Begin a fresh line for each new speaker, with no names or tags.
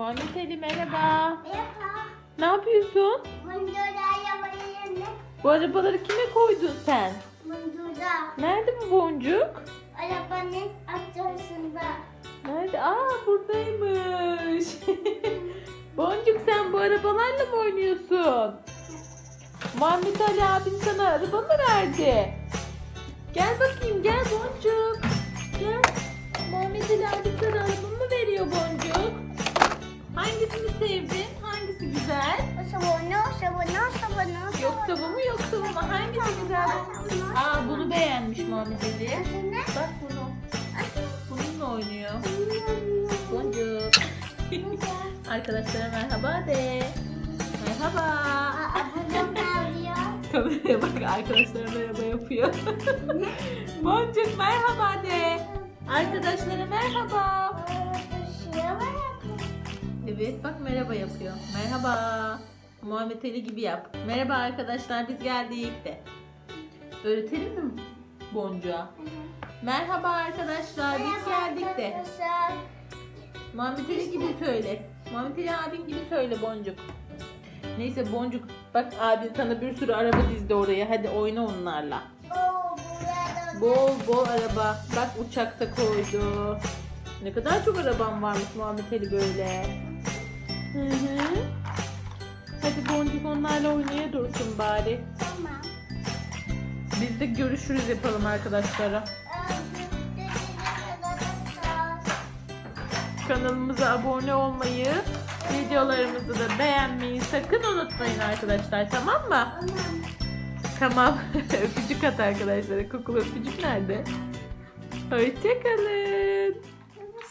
Muhammed Ali merhaba.
Merhaba.
Ne yapıyorsun?
Mundura arabayı yerine.
Bu arabaları kime koydun sen?
Mundura.
Nerede bu boncuk?
Arabanın aşağısında.
Nerede? Aa buradaymış. boncuk sen bu arabalarla mı oynuyorsun? Muhammed Ali abin sana araba mı verdi? Gel bakayım gel boncuk. Hangisini sevdin? Hangisi güzel?
O sabunu, o sabunu, o sabunu.
Yoksa bu mu yoksa bu mu? Hangisi güzel? Aa bunu beğenmiş Muhammed Ali.
Aslında.
Bak bunu. Bununla oynuyor. Boncuk. Arkadaşlara merhaba de. Merhaba.
Aa, bunu ne alıyor?
Kameraya bak arkadaşlara merhaba yapıyor. Boncuk merhaba de. Arkadaşlara merhaba. Evet bak merhaba yapıyor. Merhaba. Muhammed Ali gibi yap. Merhaba arkadaşlar biz geldik de. Öğretelim mi Boncuğa? Merhaba arkadaşlar biz geldik de. Muhammed Ali gibi söyle. Muhammed Ali abin gibi söyle Boncuk. Neyse Boncuk bak abin sana bir sürü araba dizdi oraya. Hadi oyna onlarla. Bol bol araba. Bak uçakta koydu. Ne kadar çok araban varmış Muhammed Ali böyle. Hı hı. Hadi Boncuk onlarla oynaya dursun bari.
Tamam.
Biz de görüşürüz yapalım arkadaşlara. Kanalımıza abone olmayı, videolarımızı da beğenmeyi sakın unutmayın arkadaşlar tamam mı? Tamam. öpücük at arkadaşlara. Kokulu öpücük nerede? Hoşçakalın.